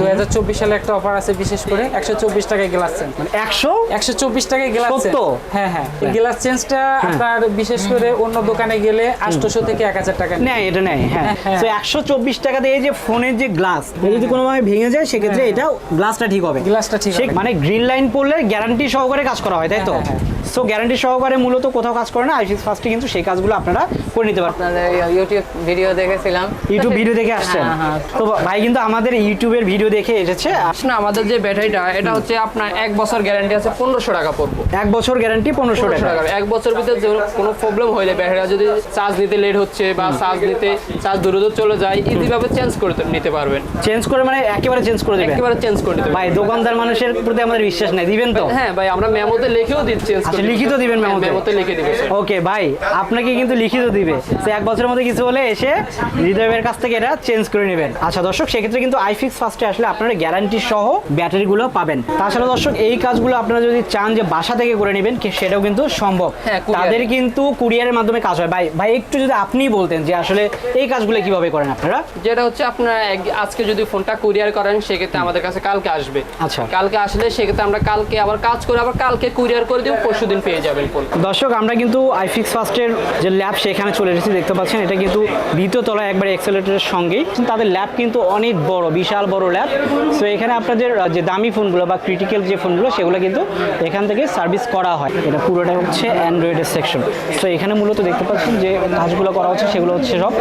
2024 সালে একটা অফার আছে বিশেষ করে 124 টাকায় গ্লাস চেঞ্জ মানে একশো? 124 টাকায় গ্লাস চেঞ্জ সত্য? হ্যাঁ হ্যাঁ। এই গ্লাস চেঞ্জটা আপনার বিশেষ করে অন্য দোকানে গেলে 800 থেকে 1000 টাকা নেয়। এটা নেয় হ্যাঁ। হ্যাঁ। তো একশো চব্বিশ টাকা দিয়ে যে ফোনের যে গ্লাস যদি কোনোভাবে ভেঙে যায় সেক্ষেত্রে এটা গ্লাসটা ঠিক হবে। গ্লাসটা ঠিক হবে। মানে গ্রিন লাইন পড়লে গ্যারান্টি সহকারে কাজ করা হয় তাই তো? হ্যাঁ, হ্যাঁ, সো গ্যারান্টি সহকারে মূলত কোথাও কাজ করে না আইফিক্স ফার্স্টে কিন্তু সেই কাজগুলো আপনারা করে নিতে পারেন আপনাদের ইউটিউব ভিডিও দেখেছিলাম। ইউটিউব ভিডিও দেখে আসছেন? হ্যাঁ, হ্যাঁ। তো ভাই কিন্তু আমাদের ইউটিউবের ভিডিও দেখে এসেছে। না আমাদের যে ব্যাটারিটা এটা হচ্ছে আপনার এক বছর গ্যারান্টি আছে পনেরোশো টাকা পড়ব। এক বছর গ্যারান্টি পনেরোশো টাকা। এক বছর ভিতরে কোনো প্রবলেম হইলে ব্যাটারিটা যদি চার্জ নিতে লেট হচ্ছে বা চার্জ নিতে চার্জ দূরে দূর চলে যায় ইজিভাবে চেঞ্জ করে নিতে পারবেন। চেঞ্জ করে মানে একেবারে চেঞ্জ করে দেবেন একেবারে চেঞ্জ করে নিতে ভাই দোকানদার মানুষের প্রতি আমাদের বিশ্বাস নাই দিবেন তো? হ্যাঁ ভাই আমরা মেমোতে লিখেও দিই চেঞ্জ আচ্ছা, লিখিত দিবেন মেমোতে? মেমোতে লিখে দিবে স্যার ওকে ভাই আপনাকে কিন্তু লিখিত দিবে। তো এক বছরের মধ্যে কিছু হলে এসে হৃদয়ের কাছ থেকে এটা চেঞ্জ করে নেবেন। আচ্ছা দর্শক সেক্ষেত্রে কিন্তু আইফিক্স ফার্স্টে আসলে আপনারা গ্যারান্টি সহ ব্যাটারিগুলো পাবেন। তাছাড়া দর্শক এই কাজগুলো আপনারা যদি চান যে বাসা থেকে করে নেবেন সেটাও কিন্তু সম্ভব। হ্যাঁ, তাদের কিন্তু কুরিয়ারের মাধ্যমে কাজ হয়। ভাই ভাই একটু যদি আপনিই বলতেন যে আসলে এই কাজগুলো কীভাবে করেন আপনারা? যেটা হচ্ছে আপনার আজকে যদি ফোনটা কুরিয়ার করেন সেক্ষেত্রে আমাদের কাছে কালকে আসবে। আচ্ছা। কালকে আসলে সেক্ষেত্রে আমরা কালকে আবার কাজ করে আবার কালকে কুরিয়ার করে দিব পরশু দিন পেয়ে যাবেন ফোন। দর্শক আমরা কিন্তু আইফিক্স ফার্স্টের যে ল্যাব সেখানে চলে এসেছি দেখতে পাচ্ছেন। এটা কিন্তু দ্বিতীয় তলায় একবার এক্সেলেটারের সঙ্গেই। তাদের ল্যাব কিন্তু অনেক বড় বিশাল বড় ল্যাব সো এখানে আপনাদের যে দামি ফোনগুলো বা ক্রিটিক্যাল যে ফোনগুলো, সেগুলো কিন্তু এখান থেকে সার্ভিস করা হয়। এটা পুরোটা হচ্ছে অ্যান্ড্রয়েডের সেকশন সো এখানে মূলত দেখতে পাচ্ছেন যে কাজগুলো করা হচ্ছে, সেগুলো হচ্ছে সব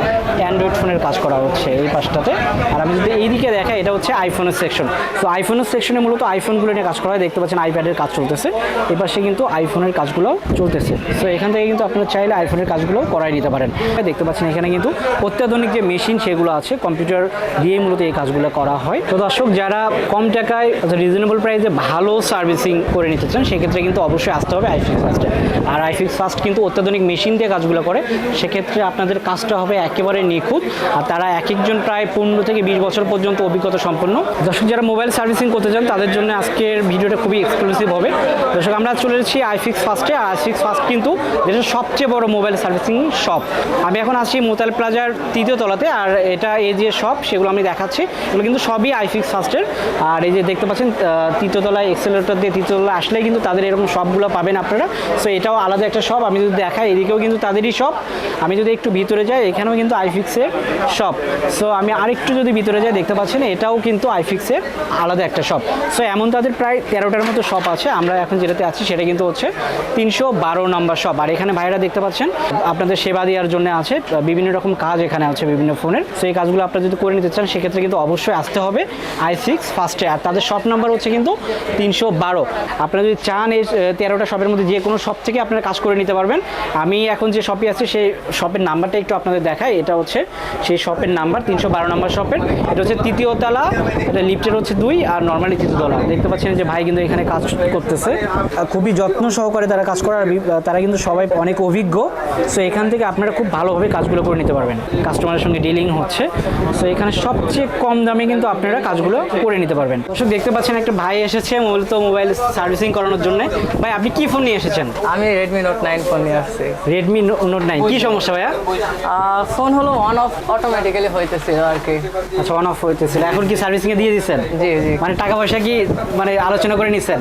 অ্যান্ড্রয়েড ফোনের কাজ করা হচ্ছে এই পাশটাতে। আর আমি যদি এইদিকে দেখাই, এটা হচ্ছে আইফোনের সেকশন সো আইফোনের সেকশনে মূলত আইফোনগুলো নিয়ে কাজ করা হয়। দেখতে পাচ্ছেন আইপ্যাডের কাজ চলতেছে। এই পাশে কিন্তু আইফোনের কাজগুলো চলতেছে। সো এখান থেকে কিন্তু আপনারা চাইলে আইফোনের কাজগুলো করাই নিতে পারেন। দেখতে পাচ্ছেন এখানে কিন্তু অত্যাধুনিক যে মেশিন সেগুলো আছে। কম্পিউটার দিয়ে মূলত এই কাজগুলো করা হয়। তো দর্শক, যারা কম টাকায় রিজনেবল প্রাইসে ভালো সার্ভিসিং করে নিতে চান, সেক্ষেত্রে কিন্তু অবশ্যই আসতে হবে আইফিক্স ফার্স্টে আর আইফিক্স ফার্স্ট কিন্তু অত্যাধুনিক মেশিন দিয়ে কাজগুলো করে, সেক্ষেত্রে আপনাদের কাজটা হবে একেবারে নিখুঁত। আর তারা এক একজন প্রায় পনেরো থেকে বিশ বছর পর্যন্ত অভিজ্ঞতা সম্পন্ন। দর্শক, যারা মোবাইল সার্ভিসিং করতে চান, তাদের জন্য আজকের ভিডিওটা খুবই এক্সক্লুসিভ হবে। দর্শক, আমরা চলে এসেছি আইফিক্স ফার্স্টে আর আইফিক্স ফার্স্ট কিন্তু দেশের সবচেয়ে বড় মোবাইল সার্ভিসিং শপ আমি এখন আছি মোতাল প্লাজার তৃতীয় তলাতে। আর এটা এই যে শপ সেগুলো আমি দেখাচ্ছি। এগুলো কিন্তু সবই আইফিক্স ফার্স্টের আর এই যে দেখতে পাচ্ছেন আহ, তৃতীয় এক্সেলেটর দিয়ে তৃতীয় তলায় আসলেই কিন্তু তাদের এরকম শপগুলো পাবেন আপনারা। সো এটাও আলাদা একটা শপ আমি যদি দেখাই এদিকেও কিন্তু তাদেরই শপ আমি যদি একটু ভিতরে যাই এখানেও কিন্তু আইফিক্সের শপ সো আমি আরেকটু যদি ভিতরে যাই দেখতে পাচ্ছেন এটাও কিন্তু আইফিক্সের আলাদা একটা শপ সো এমন তাদের প্রায় তেরোটার মতো শপ আছে। আমরা এখন যেটাতে আছি সেটা কিন্তু হচ্ছে তিনশো বারো নম্বর শপ আর এখানে ভাইরা দেখতে পাচ্ছেন আপনাদের সেবা দেওয়ার জন্য আছে বিভিন্ন রকম কাজ এখানে আছে বিভিন্ন ফোনের সো এই কাজগুলো আপনারা যদি করে নিতে চান সেক্ষেত্রে কিন্তু অবশ্যই আসতে হবে। আই সিক্স ফার্স্টে আর তাদের শপ নাম্বার হচ্ছে কিন্তু তিনশো বারো। আপনারা যদি চান এই তেরোটা শপের মধ্যে যে কোনো শপ থেকে আপনারা কাজ করে নিতে পারবেন। আমি এখন যে শপে আছি, সেই শপের নাম্বারটা একটু আপনাদের দেখাই। এটা হচ্ছে সেই শপের নাম্বার তিনশো বারো নম্বর শপের এটা হচ্ছে তৃতীয় তলা, এটা লিফটের হচ্ছে দুই, আর নর্মালি তৃতীয় তলা। দেখতে পাচ্ছেন যে ভাই কিন্তু এখানে কাজ করতেছে। খুবই যত্ন সহকারে তারা কাজ করার তারা কিন্তু সবাই অনেক অভিজ্ঞ। সো এখান থেকে আপনারা খুব ভালোভাবে কাজগুলো করে নিতে পারবেন। কাস্টমারের সঙ্গে ডিলিং হচ্ছে। সো এখানে সবচেয়ে কম দামে কিন্তু আপনারা কাজগুলো করে নিতে পারবেন। দর্শক দেখতে পাচ্ছেন একটা ভাই এসেছে মূলত মোবাইল সার্ভিসিং করানোর জন্য। ভাই আপনি কি ফোন নিয়ে এসেছেন? আমি রেডমি নোট নাইন ফোন নিয়ে আসছি। রেডমি নোট নাইন কি সমস্যা ভাইয়া? ফোন হলো অন অফ অটোমেটিক্যালি হইতেছিল আর কি আচ্ছা অন অফ হইতেছিল। এখন কি সার্ভিসিং এ দিয়ে দিচ্ছেন? জি জি। মানে টাকা পয়সা কি মানে আলোচনা করে নিছেন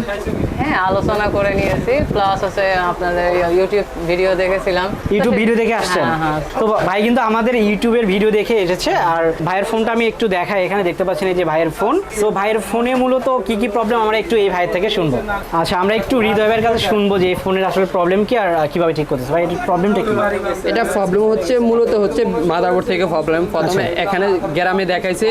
হ্যাঁ আলোচনা করে নিয়েছি। প্লাস হচ্ছে আপনাদের ইউটিউব ভিডিও দেখেছিলাম। ইউটিউব ভিডিও দেখে আসছেন? হ্যাঁ, হ্যাঁ। তো ভাই কিন্তু আমাদের ইউটিউবের ভিডিও দেখে এসেছে। আর ভাইয়ের ফোনটা আমি একটু দেখাই। এখানে দেখতে পাচ্ছেন এই যে ভাইয়ের ফোন। তো ভাইয়ের ফোনে মূলত কি কি প্রবলেম আমরা একটু এই ভাইয়ের থেকে শুনব। আচ্ছা আমরা একটু হৃদয় ভাইয়ের কাছে শুনব যে এই ফোনের আসলে প্রবলেম কি আর কীভাবে ঠিক করতেছে। ভাই এটার প্রবলেমটা কি? এটা প্রবলেম হচ্ছে মূলত হচ্ছে মাদারবোর্ড থেকে প্রবলেম প্রথমে আচ্ছা। এখানে গ্রামে দেখাইছে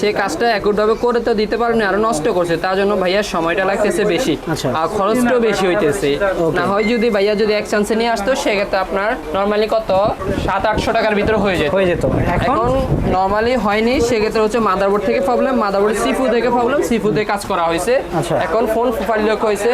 সেই কাজটা একটভাবে করে তো দিতে পারেনি আরও নষ্ট করছে। তার জন্য ভাইয়ার সময়টা লাগতেছে বেশি আচ্ছা। আর খরচটাও বেশি হইতেছে। না হয় যদি ভাইয়া যদি এক চান্সে নিয়ে আসতো সেক্ষেত্রে আপনার নর্মালি কত? সাত আটশো টাকার ভিতরে হয়ে যেত। হয়ে যেত। এখন? এখন নর্মালি হয়নি সেক্ষেত্রে হচ্ছে মাদারবোর্ড থেকে প্রবলেম মাদারবোর্ড সিফু থেকে প্রবলেম সিফু থেকে কাজ করা হয়েছে। আচ্ছা। এখন ফোন প্রোফাইল লক হয়েছে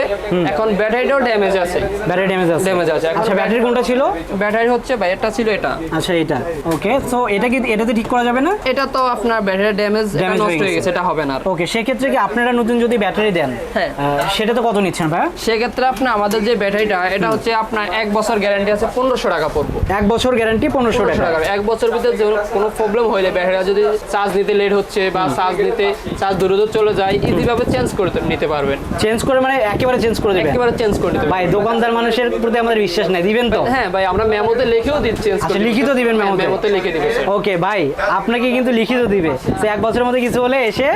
এখন ব্যাটারিটাও ড্যামেজ আছে। ব্যাটারি ড্যামেজ আছে। Damage আছে। আচ্ছা ব্যাটারি কোনটা ছিল? ব্যাটারি হচ্ছে ভাই এটা ছিল এটা। আচ্ছা এটা। ওকে সো এটা কি এটাতে ঠিক করা যাবে না? এটা তো আপনার ব্যাটারি ড্যামেজ নষ্ট হয়ে গেছে। এটা হবে না। ওকে সেক্ষেত্রে কি আপনারা নতুন যদি ব্যাটারি দেন হ্যাঁ। সেটা তো কত নিচ্ছেন ভাইয়া? সেক্ষেত্রে আপনার আমাদের যে ব্যাটারিটা এটা হচ্ছে আপনার এক বছর গ্যারান্টি আছে পনেরোশো টাকা পড়ব। এক বছর গ্যারান্টি পনেরোশো পনেরোশো টাকা। টাকা। এক বছর ভিতরে কোনো প্রবলেম হইলে ব্যাটারিটা যদি চার্জ নিতে লেট হচ্ছে বা চার্জ নিতে চার্জ দ্রুত চলে যায় ইজি ভাবে চেঞ্জ করে নিতে পারবেন। চেঞ্জ করে মানে একেবারে চেঞ্জ করে দেবেন একেবারে চেঞ্জ করে নিতে ভাই দোকানদার মানুষের প্রতি আমাদের বিশ্বাস নেই দিবেন তো? হ্যাঁ ভাই আমরা মেমোতে লিখেও দিই চেঞ্জ আচ্ছা, করে লিখিত দিবেন হ্যাঁ, মেমোতে? মেমোতে লিখে দিব স্যার ওকে ভাই আপনাকে কিন্তু লিখিত দিবে। সে এক বছরের মধ্যে কিছু হলে এসে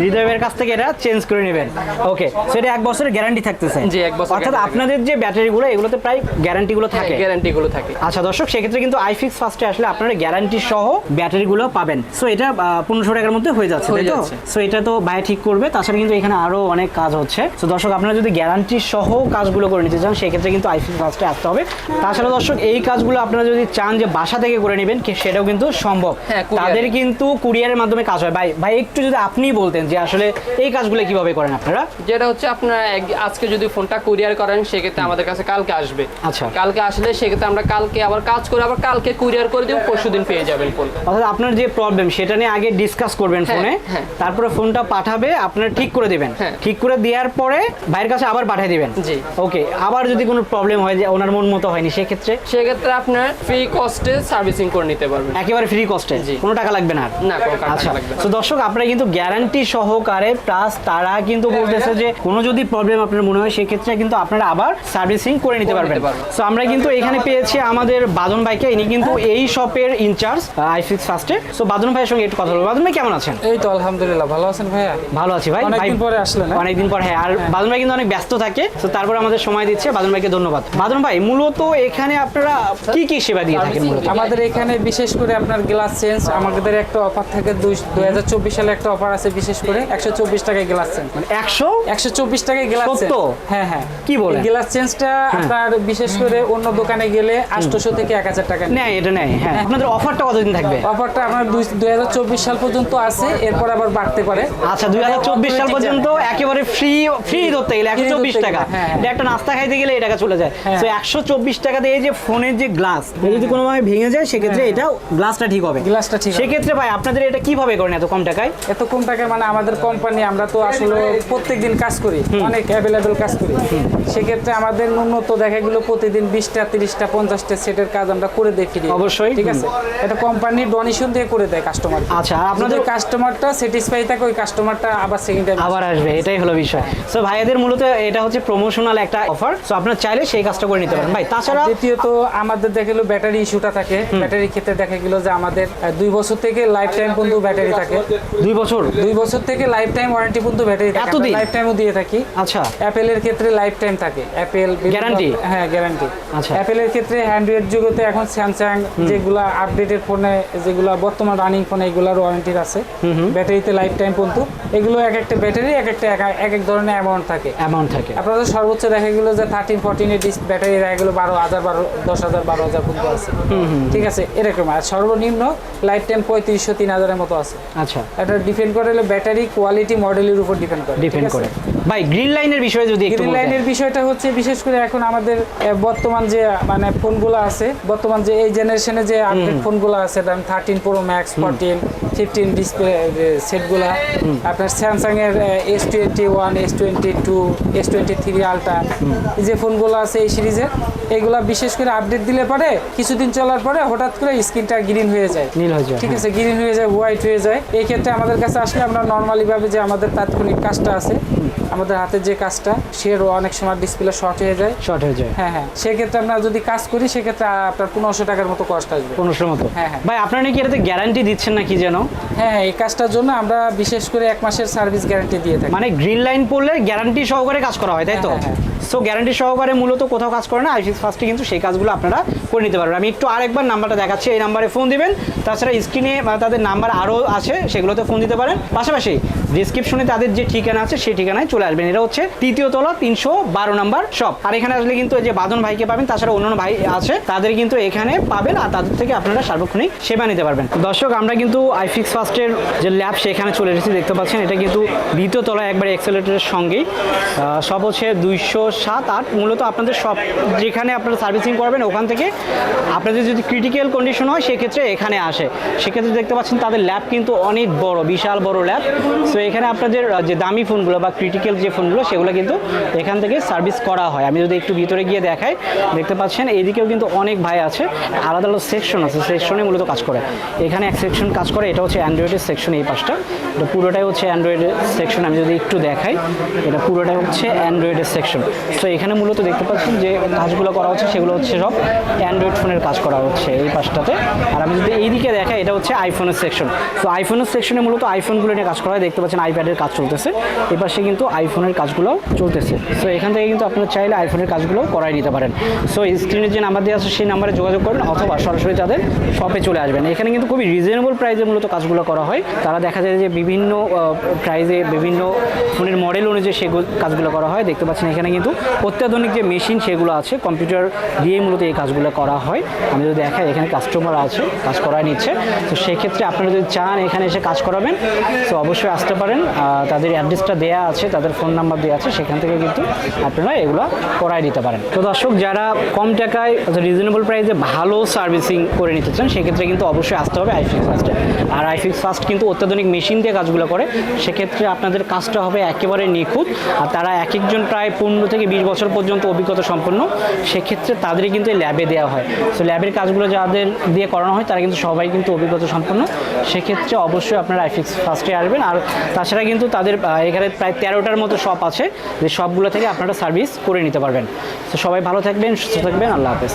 হৃদয়ের কাছ থেকে এটা চেঞ্জ করে নেবেন। ওকে সেটা এক বছরের গ্যারান্টি থাকতেছে। জি, এক বছর অর্থাৎ আপনাদের যে ব্যাটারিগুলো এগুলোতে প্রায় গ্যারান্টিগুলো থাকে। গ্যারান্টি গুলো থাকে। আচ্ছা দর্শক সেক্ষেত্রে কিন্তু আইফিক্স ফার্স্টে আসলে আপনারা গ্যারান্টি সহ ব্যাটারিগুলো পাবেন। সো এটা পনেরোশো টাকার মধ্যে হয়ে যাচ্ছে তাই তো সো এটা তো ভাই ঠিক করবে তাছাড়া কিন্তু এখানে আরও অনেক কাজ হচ্ছে। তো দর্শক আপনারা যদি গ্যারান্টি সহ কাজগুলো করে নিতে চান সেক্ষেত্রে কিন্তু ফার্স্টে আসতে হবে। তাছাড়া দর্শক এই কাজগুলো আপনারা যদি চান যে বাসা থেকে করে নেবেন সেটাও কিন্তু সম্ভব। হ্যাঁ, তাদের কিন্তু কুরিয়ারের মাধ্যমে কাজ হয়। ভাই ভাই একটু যদি আপনিই বলতেন যে আসলে এই কাজগুলো কীভাবে করেন আপনারা? যেটা হচ্ছে আপনার আজকে যদি ফোনটা কুরিয়ার করেন সেক্ষেত্রে আমাদের কাছে কালকে আসবে। আচ্ছা। কালকে আসলে সেক্ষেত্রে আমরা কালকে আবার কাজ করে আবার কালকে কুরিয়ার করে দিব পরশু দিন পেয়ে যাবেন ফোন। অর্থাৎ আপনার যে প্রবলেম সেটা নিয়ে আগে ডিসকাস করবেন হ্যাঁ, ফোনে। হ্যাঁ। তারপরে ফোনটা পাঠাবে আপনার ঠিক করে দিবেন। হ্যাঁ। ঠিক করে দেওয়ার পরে ভাইয়ের কাছে আবার পাঠিয়ে দিবেন। জি। ওকে আবার যদি কোনো প্রবলেম হয় যে ওনার মন মতো হয়নি সেক্ষেত্রে? সেক্ষেত্রে আপনার ফ্রি কস্টে সার্ভিসিং করে নিতে পারবেন। একেবারে ফ্রি কস্টে জি। কোনো টাকা লাগবে না না কোনো টাকা আচ্ছা লাগবে না। তো দর্শক আপনারা কিন্তু গ্যারান্টি সহকারে প্লাস তারা কিন্তু বলতেছে যে কোনো যদি প্রবলেম আপনার মনে হয় সেক্ষেত্রে কিন্তু আপনারা আবার সার্ভিসিং করে নিতে পারবেন। নিতে পারবেন। সো আমরা কিন্তু এখানে পেয়েছি আমাদের বাদন ভাইকে ইনি কিন্তু এই শপের ইনচার্জ আইফিক্স ফার্স্টে সো বাদন ভাইয়ের সঙ্গে একটু কথা বলব। বাদন ভাই কেমন আছেন? এই তো আলহামদুলিল্লাহ। ভালো আছেন ভাইয়া? ভালো আছি ভাই। অনেকদিন পরে আসলেন, হ্যাঁ? অনেকদিন পর হ্যাঁ। আর বাদন ভাই কিন্তু অনেক ব্যস্ত থাকে তো তারপর আমাদের সময় দিচ্ছে। বাদন ভাইকে ধন্যবাদ। বাদন ভাই মূলত এখানে আপনারা কি কি সেবা দিয়ে থাকেন মূলত? আমাদের এখানে বিশেষ করে আপনার গ্লাস চেঞ্জ আমাদের একটা অফার থাকে দুই হাজার চব্বিশ সালে একটা অফার আছে বিশেষ করে একশো চব্বিশ টাকায় গ্লাস চেঞ্জ। একশো? একশো চব্বিশ টাকায় গ্লাস? হ্যাঁ হ্যাঁ। কি বলেন? গ্লাস চেঞ্জটা আপনার বিশেষ করে অন্য দোকানে গেলে আটশোশো থেকে এক হাজার টাকা নেয়। এটা নেয় হ্যাঁ। আপনাদের অফারটা কতদিন থাকবে? অফারটা আপনার দুই হাজার চব্বিশ সাল পর্যন্ত আছে। এরপর আবার বাড়তে পারে। আচ্ছা দুই হাজার চব্বিশ সাল পর্যন্ত একেবারে ফ্রি ফ্রি ধরতে গেলে একশো চব্বিশ টাকা। হ্যাঁ, হ্যাঁ। এটা একটা নাস্তা খাইতে গেলে এই টাকা চলে যায়। হ্যাঁ। তো একশো চব্বিশ টাকা দিয়ে যে ফোনের যে গ্লাস যদি কোনোভাবে ভেঙে যায় সেক্ষেত্রে এটা গ্লাসটা ঠিক হবে। গ্লাসটা ঠিক সেক্ষেত্রে ভাই আপনাদের এটা কীভাবে করেন এত কম টাকায়? এত কম টাকায় মানে আমাদের কোম্পানি আমরা তো আসলে প্রত্যেক দিন কাজ করি অনেক অ্যাভেলেবেল কাজ করি। সেক্ষেত্রে আমাদের ন্যূনত দেখা গেলো প্রতিদিন বিশটা তিরিশটা পঞ্চাশটা সেটের কাজ আমরা করে দেখি অবশ্যই। ঠিক আছে? এটা কোম্পানি ডোনেশন দিয়ে করে দেয় কাস্টমার আচ্ছা, আপনাদের আপনাদের- কাস্টমারটা স্যাটিসফাই থাকে ওই কাস্টমারটা আবার সেকেন্ড টাইম আবার আসবে। এটাই হলো বিষয়। সো ভাইয়াদের মূলত এটা হচ্ছে প্রমোশনাল একটা অফার সো আপনারা চাইলে সেই কাজটা করে নিতে পারেন। ভাই তাছাড়া দ্বিতীয়ত আমাদের দেখা গেলো ব্যাটারি ইস্যুটা থাকে। ব্যাটারির ক্ষেত্রে দেখা গেলো যে আমাদের দুই বছর থেকে লাইফ টাইম পর্যন্ত ব্যাটারি থাকে। দুই বছর? দুই বছর থেকে লাইফ টাইম ওয়ারেন্টি পর্যন্ত ব্যাটারি থাকে? লাইফ টাইমও দিয়ে থাকি। আচ্ছা। অ্যাপেলের ক্ষেত্রে লাইফ টাইম থাকে অ্যাপেল Guarantee? হ্যাঁ গ্যারান্টি আচ্ছা। অ্যাপেলের ক্ষেত্রে অ্যান্ড্রয়েড যুগতে এখন স্যামসাং যেগুলা আপডেটেড ফোনে যেগুলা বর্তমান রানিং ফোনে এগুলার ওয়ারেন্টির আছে। ব্যাটারিতে লাইফ টাইম পর্যন্ত এগুলো এক একটা ব্যাটারি এক একটা এক- এক ধরনের অ্যামাউন্ট থাকে। অ্যামাউন্ট থাকে। আপনাদের সর্বোচ্চ দেখা গেলো যে থার্টিন ফোরটিন এর ব্যাটারি দেখা গেলো বারো হাজার বারো দশ হাজার বারো হাজার পর্যন্ত আছে। ঠিক আছে? এরকম। আর সর্বনিম্ন লাইফ টাইম পঁয়ত্রিশশো তিন হাজারের মতো আছে। আচ্ছা। এটা ডিপেন্ড করে হলো ব্যাটারি কোয়ালিটি মডেলের উপর ডিপেন্ড করে ডিপেন্ড করে। ভাই গ্রিন লাইনের বিষয়ে যদি গ্রিন লাইনের বিষয়টা হচ্ছে বিশেষ করে এখন আমাদের বর্তমান যে মানে ফোনগুলো আছে বর্তমান যে এই জেনারেশনে যে আপডেট ফোনগুলো আছে ধরেন thirteen pro max fourteen fifteen display সেটগুলা আপনার স্যামসাংয়ের S twenty one S twenty two S twenty three ultra যে ফোনগুলো আছে এই সিরিজের এগুলা বিশেষ করে আপডেট দিলে পরে কিছুদিন চলার পরে হঠাৎ করে স্ক্রিনটা গ্রিন হয়ে যায়। নীল হয়ে যায়, ঠিক হ্যাঁ। আছে গ্রিন হয়ে যায় হোয়াইট হয়ে যায়। এই ক্ষেত্রে আমাদের কাছে আসলে আমরা নর্মালিভাবে যে আমাদের তাৎক্ষণিক কাজটা আছে আমাদের হাতের যে কাজটা সে অনেক সময় ডিসপ্লে শর্ট হয়ে যায়। শর্ট হয়ে যায়। হ্যাঁ হ্যাঁ। সেক্ষেত্রে আমরা যদি কাজ করি সেক্ষেত্রে আপনার পনেরোশো টাকার মতো কষ্ট আসবে। পনেরোশোর মতো। হ্যাঁ, হ্যাঁ। ভাই আপনারা নাকি এটাতে গ্যারান্টি দিচ্ছেন নাকি যেন? হ্যাঁ হ্যাঁ এই কাজটার জন্য আমরা বিশেষ করে এক মাসের সার্ভিস গ্যারান্টি দিয়ে থাকি। মানে গ্রিন লাইন পড়লে গ্যারান্টি সহকারে কাজ করা হয় তাই তো? হ্যাঁ, হ্যাঁ, সো গ্যারান্টি সহকারে মূলত কোথাও কাজ করে না আইসিস ফার্স্টে কিন্তু সেই কাজগুলো আপনারা করে নিতে পারবেন। আমি একটু আরেকবার নাম্বারটা দেখাচ্ছি এই নাম্বারে ফোন দিবেন। তাছাড়া স্ক্রিনে তাদের নাম্বার আরও আছে সেগুলোতে ফোন দিতে পারেন। পাশাপাশি ডিসক্রিপশনে তাদের যে ঠিকানা আছে, সেই ঠিকানায় চলে আসবেন। এটা হচ্ছে তৃতীয় তলা, তিনশো বারো নাম্বার শপ আর এখানে আসলে কিন্তু যে বাদন ভাইকে পাবেন, তাছাড়া অন্যান্য ভাই আছে, তাদের কিন্তু এখানে পাবেন আর তাদের থেকে আপনারা সার্বক্ষণিক সেবা নিতে পারবেন। দর্শক, আমরা কিন্তু আইফিক্স ফার্স্টের যে ল্যাব সেখানে চলে এসেছি, দেখতে পাচ্ছেন, এটা কিন্তু দ্বিতীয় তলায় একবার এক্সেলেটারের সঙ্গেই। সব হচ্ছে দুইশো সাত আট, মূলত আপনাদের সব যেখানে আপনারা সার্ভিসিং করবেন, ওখান থেকে আপনাদের যদি ক্রিটিক্যাল কন্ডিশন হয়, সেক্ষেত্রে এখানে আসে। সেক্ষেত্রে দেখতে পাচ্ছেন, তাদের ল্যাব কিন্তু অনেক বড়, বিশাল বড় ল্যাব সো এখানে আপনাদের যে দামি ফোনগুলো বা ক্রিটিক্যাল যে ফোনগুলো, সেগুলো কিন্তু এখান থেকে সার্ভিস করা হয়। আমি যদি একটু ভিতরে গিয়ে দেখাই, দেখতে পাচ্ছেন এইদিকেও কিন্তু অনেক ভাই আছে, আলাদা আলাদা সেকশন আছে। সেকশনে মূলত কাজ করে। এখানে এক সেকশন কাজ করে, এটা হচ্ছে অ্যান্ড্রয়েডের সেকশন এই পাশটা। এটা পুরোটাই হচ্ছে অ্যান্ড্রয়েডের সেকশন আমি যদি একটু দেখাই, এটা পুরোটাই হচ্ছে অ্যান্ড্রয়েডের সেকশন সো এখানে মূলত দেখতে পাচ্ছেন যে কাজগুলো করা হচ্ছে, সেগুলো হচ্ছে সব অ্যান্ড্রয়েড ফোনের কাজ করা হচ্ছে এই পাশটাতে। আর আমি যদি এইদিকে দেখাই, এটা হচ্ছে আইফোনের সেকশন সো আইফোনের সেকশনে মূলত আইফোনগুলো নিয়ে কাজ করা হয়, দেখতে পাচ্ছেন আইপ্যাডের কাজ চলতেছে। এই পাশে কিন্তু আইফোনের কাজগুলো চলতেছে। সো এখান থেকে কিন্তু আপনারা চাইলে আইফোনের কাজগুলো করাই নিতে পারেন। সো স্ক্রিনে যে নাম্বার দেওয়া আছে, সেই নাম্বারে যোগাযোগ করবেন অথবা সরাসরি তাদের শপে চলে আসবেন। এখানে কিন্তু খুবই রিজনেবল প্রাইসে মূলত কাজগুলো করা হয়। তারা দেখা যায় যে বিভিন্ন প্রাইজে বিভিন্ন ফোনের মডেল অনুযায়ী সেগুলো কাজগুলো করা হয়। দেখতে পাচ্ছেন এখানে কিন্তু অত্যাধুনিক যে মেশিন সেগুলো আছে কম্পিউটার দিয়ে মূলত এই কাজগুলো করা হয়। আমি যদি দেখাই, এখানে কাস্টমার আছে, কাজ করায় নিচ্ছে। তো সেক্ষেত্রে আপনারা যদি চান এখানে এসে কাজ করাবেন, তো অবশ্যই আসতে পারেন। তাদের অ্যাড্রেসটা দেওয়া আছে, তাদের ফোন নাম্বার দেওয়া আছে, সেখান থেকে কিন্তু আপনারা এগুলো করাই নিতে পারেন। তো দর্শক, যারা কম টাকায় রিজনেবল প্রাইসে ভালো সার্ভিসিং করে নিতে চান, সেক্ষেত্রে কিন্তু অবশ্যই আসতে হবে আইফিক্স ফার্স্টে আর আইফিক্স ফার্স্ট কিন্তু অত্যাধুনিক মেশিন দিয়ে কাজগুলো করে, সেক্ষেত্রে আপনাদের কাজটা হবে একেবারে নিখুঁত। আর তারা এক একজন প্রায় পনেরো থেকে বিশ বছর পর্যন্ত অভিজ্ঞতা সম্পন্ন, সেক্ষেত্রে তাদেরই কিন্তু এই ল্যাবে দেওয়া হয়। তো ল্যাবের কাজগুলো যাদের দিয়ে করানো হয়, তারা কিন্তু সবাই কিন্তু অভিজ্ঞতা সম্পন্ন। সেক্ষেত্রে অবশ্যই আপনারা আইফিক্স ফার্স্টে আসবেন। আর তাছাড়া কিন্তু তাদের এখানে প্রায় তেরোটার মতো শপ আছে, যে শপগুলো থেকে আপনারা সার্ভিস করে নিতে পারবেন। তো সবাই ভালো থাকবেন, সুস্থ থাকবেন, আল্লাহ হাফেজ।